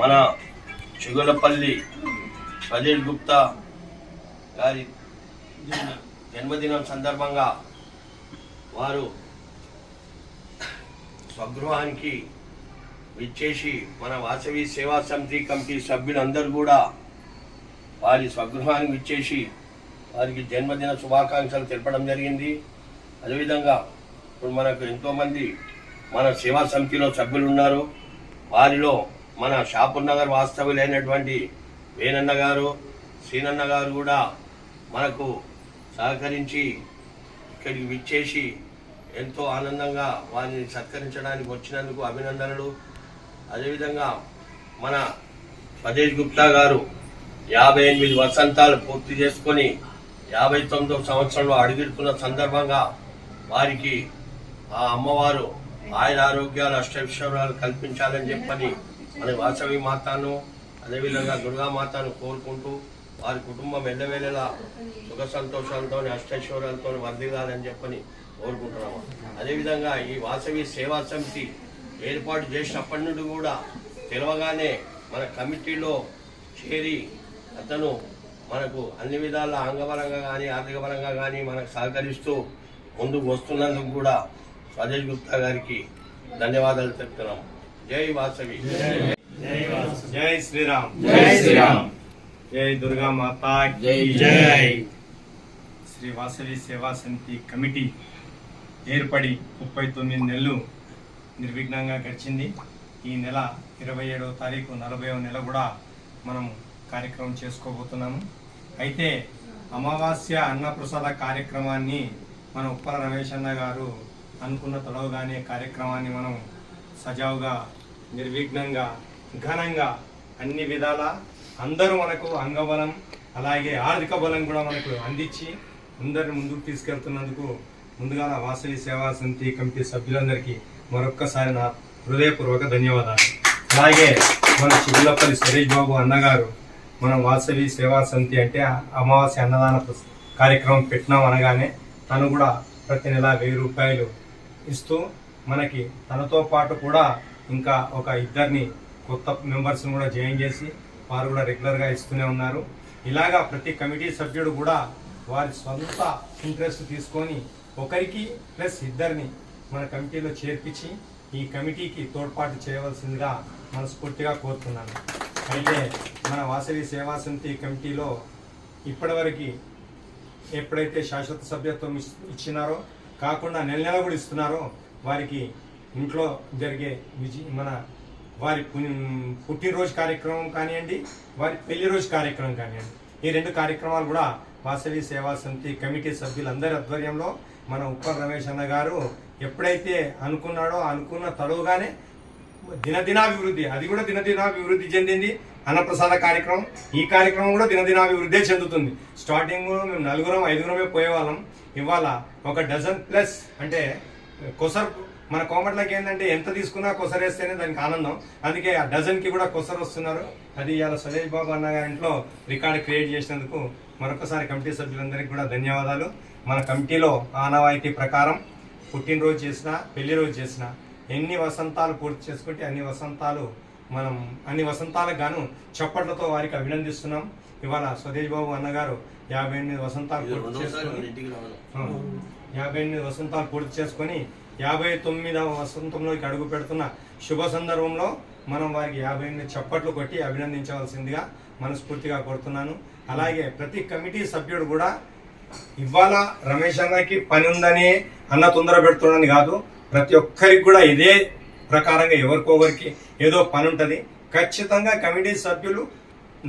మన చిగులపల్లి ప్రజల్ గుప్తా గారి జన్మదినం సందర్భంగా వారు స్వగృహానికి విచ్చేసి మన వాసవి సేవా సమితి కమిటీ సభ్యులందరూ కూడా వారి స్వగృహానికి విచ్చేసి వారికి జన్మదిన శుభాకాంక్షలు తెలపడం జరిగింది. అదేవిధంగా ఇప్పుడు మనకు ఎంతోమంది మన సేవా సమితిలో సభ్యులు ఉన్నారు. వారిలో మన షాపూర్ నగర్ వాస్తవులైనటువంటి వేనన్న గారు సీనన్న గారు కూడా మనకు సహకరించి ఇక్కడికి విచ్చేసి ఎంతో ఆనందంగా వారిని సత్కరించడానికి వచ్చినందుకు అభినందనలు. అదేవిధంగా మన స్వదేశ్ గుప్తా గారు యాభై ఎనిమిది వసంతాలు పూర్తి చేసుకొని యాభై తొమ్మిదో సంవత్సరంలో అడుగుతున్న సందర్భంగా వారికి ఆ అమ్మవారు ఆయన ఆరోగ్యాలు అష్టవిశ్వరాలు కల్పించాలని చెప్పని మన వాసవి మాతను అదేవిధంగా దుర్గామాతను కోరుకుంటూ వారి కుటుంబం ఎల్లవేళలా సుఖ సంతోషాలతో అష్టైశ్వర్యాలతో వర్ధిల్లాలని చెప్పని కోరుకుంటున్నాము. అదేవిధంగా ఈ వాసవి సేవా సమితి ఏర్పాటు చేసినప్పటి నుండి కూడా తెలవగానే మన కమిటీలో చేరి అతను మనకు అన్ని విధాల అంగబలంగా కానీ ఆర్థిక పరంగా కానీ మనకు సహకరిస్తూ ముందుకు వస్తున్నందుకు కూడా స్వదేశ్ గుప్తా గారికి ధన్యవాదాలు తెలుపుతున్నాము. జై వాసవి. జై శ్రీరామ్. జై శ్రీరామ్. జై దుర్గా మాతా జై. జై. శ్రీ వాసవి సేవా సమితి కమిటీ ఏర్పడి ముప్పై తొమ్మిది నెలలు నిర్విఘ్నంగా గడిచింది. ఈ నెల ఇరవై ఏడవ తారీఖు నలభైవ నెల కూడా మనం కార్యక్రమం చేసుకోబోతున్నాము. అయితే అమావాస్య అన్నప్రసాద కార్యక్రమాన్ని మన ఉప్పల రమేష్ అన్న గారు అనుకున్న తొడవగానే కార్యక్రమాన్ని మనం సజావుగా నిర్విఘ్నంగా ఘనంగా అన్ని విధాల అందరూ మనకు అంగబలం అలాగే ఆర్థిక బలం కూడా మనకు అందించి అందరిని ముందుకు తీసుకెళ్తున్నందుకు ముందుగా నా వాసవి సేవా సమితి కమిటీ సభ్యులందరికీ మరొక్కసారి నా హృదయపూర్వక ధన్యవాదాలు. అలాగే మన చిగులపల్లి సురేష్ బాబు అన్నగారు మనం వాసవి సేవా సమితి అంటే అమావాస్య అన్నదాన కార్యక్రమం పెట్టినాం అనగానే తను కూడా ప్రతి నెల వెయ్యి రూపాయలు ఇస్తూ మనకి తనతో పాటు కూడా ఇంకా ఒక ఇద్దరిని కొత్త మెంబర్స్ని కూడా జాయిన్ చేసి వారు కూడా రెగ్యులర్గా ఇస్తూనే ఉన్నారు. ఇలాగా ప్రతి కమిటీ సభ్యుడు కూడా వారి సొంత ఇంట్రెస్ట్ తీసుకొని ఒకరికి ప్లస్ ఇద్దరిని మన కమిటీలో చేర్పించి ఈ కమిటీకి తోడ్పాటు చేయవలసిందిగా మనస్ఫూర్తిగా కోరుతున్నాను. అయితే మన వాసవి సేవా సమితి కమిటీలో ఇప్పటివరకు ఎప్పుడైతే శాశ్వత సభ్యత్వం ఇచ్చినారో కాకుండా నెల నెల కూడా ఇస్తున్నారో వారికి ఇంట్లో జరిగే విజి మన వారి పుట్టినరోజు కార్యక్రమం కానివ్వండి వారి పెళ్ళి రోజు కార్యక్రమం కానివ్వండి. ఈ రెండు కార్యక్రమాలు కూడా వాసవి సేవా సమితి కమిటీ సభ్యులందరి ఆధ్వర్యంలో మన ఉప్పల్ రమేష్ అన్న గారు ఎప్పుడైతే అనుకున్నాడో అనుకున్న తడువుగానే దినదినాభివృద్ధి అది కూడా దినదినాభివృద్ధి చెందింది. అన్నప్రసాద కార్యక్రమం ఈ కార్యక్రమం కూడా దినదినాభివృద్ధే చెందుతుంది. స్టార్టింగ్ మేము నలుగురం ఐదుగురమే పోయేవాళ్ళం. ఇవాళ ఒక డజన్ ప్లస్ అంటే కొసర్ మన కోమట్లకి ఏంటంటే ఎంత తీసుకున్నా కొసరేస్తేనే దానికి ఆనందం. అందుకే ఆ డజన్కి కూడా కొసరు వస్తున్నారు. అది ఇవాళ సురేష్ బాబు అన్న గారి ఇంట్లో రికార్డ్ క్రియేట్ చేసినందుకు మరొకసారి కమిటీ సభ్యులందరికీ కూడా ధన్యవాదాలు. మన కమిటీలో ఆనవాయితీ ప్రకారం పుట్టినరోజు చేసినా పెళ్ళి రోజు చేసినా ఎన్ని వసంతాలు పూర్తి చేసుకుంటే అన్ని వసంతాలు మనం అన్ని వసంతాలకు గాను చప్పట్లతో వారికి అభినందిస్తున్నాం. ఇవాళ స్వదేశ్ బాబు అన్నగారు యాభై ఎనిమిది వసంతాలు పూర్తి చేసుకొని యాభై ఎనిమిది వసంతాలు పూర్తి చేసుకొని యాభై తొమ్మిదవ వసంతంలోకి అడుగు పెడుతున్న శుభ సందర్భంలో మనం వారికి యాభై ఎనిమిది చప్పట్లు కొట్టి అభినందించవలసిందిగా మనస్ఫూర్తిగా కోరుతున్నాను. అలాగే ప్రతి కమిటీ సభ్యుడు కూడా ఇవాళ రమేష్ అన్నకి పని ఉందని అన్న తొందర పెడుతున్నాడని కాదు ప్రతి ఒక్కరికి కూడా ఇదే ప్రకారంగా ఎవరికొకరికి ఏదో పని ఉంటుంది. ఖచ్చితంగా కమిటీ సభ్యులు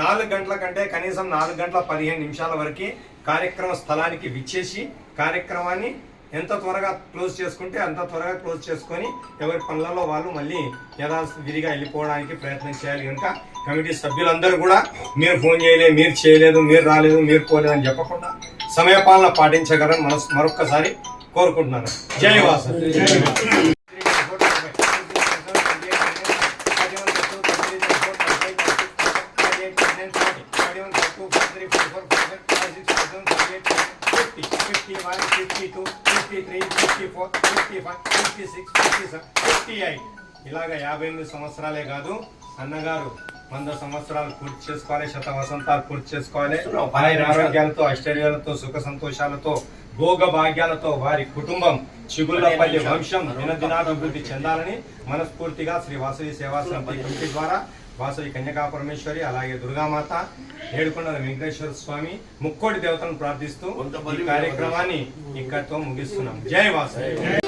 నాలుగు గంటల కంటే కనీసం నాలుగు గంటల పదిహేను నిమిషాల వరకు కార్యక్రమ స్థలానికి విచ్చేసి కార్యక్రమాన్ని ఎంత త్వరగా క్లోజ్ చేసుకుంటే అంత త్వరగా క్లోజ్ చేసుకొని ఎవరి పనులలో వాళ్ళు మళ్ళీ యథావిధిగా వెళ్ళిపోవడానికి ప్రయత్నం చేయాలి కనుక కమిటీ సభ్యులందరూ కూడా మీరు ఫోన్ చేయలేదు మీరు చేయలేదు మీరు రాలేదు మీరు పోలేదు అని చెప్పకుండా సమయపాలన పాటించగలని మనసు మరొక్కసారి కోరుకుంటున్నాను జై వాసు ఇలాగ యాభై ఎనిమిది సంవత్సరాలే కాదు అన్నగారు వంద సంవత్సరాలు పూర్తి చేసుకోవాలి శత వసంతాలు పూర్తి చేసుకోవాలి. ఆయన ఆరోగ్యాలతో ఐశ్వర్యాలతో సుఖ సంతోషాలతో భోగ భాగ్యాలతో వారి కుటుంబం చిగుళ్ళపల్లి వంశం దినదినాభివృద్ధి చెందాలని మనస్ఫూర్తిగా శ్రీ వాసవి సేవా సమితి కమిటీ ద్వారా వాసవి కన్యకా పరమేశ్వరి అలాగే దుర్గామాత ఏడుకొండల వెంకటేశ్వర స్వామి ముక్కోటి దేవతలను ప్రార్థిస్తూ ఈ కార్యక్రమాన్ని ఇక్కడితో ముగిస్తున్నాం. జై వాసవి.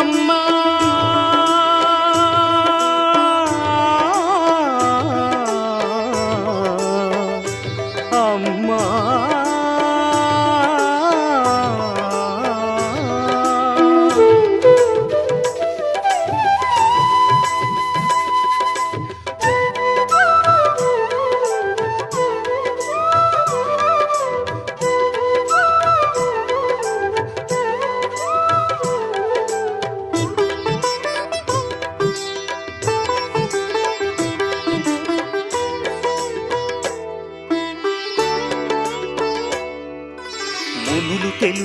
mama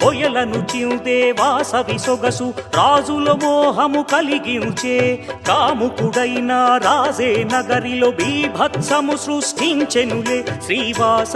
పొయలను చిందే వాసవి సొగసు రాజుల మోహము కలిగించే కాముకుడైన రాజే నగరిలో బీభత్సము సృష్టించెనులే శ్రీవాస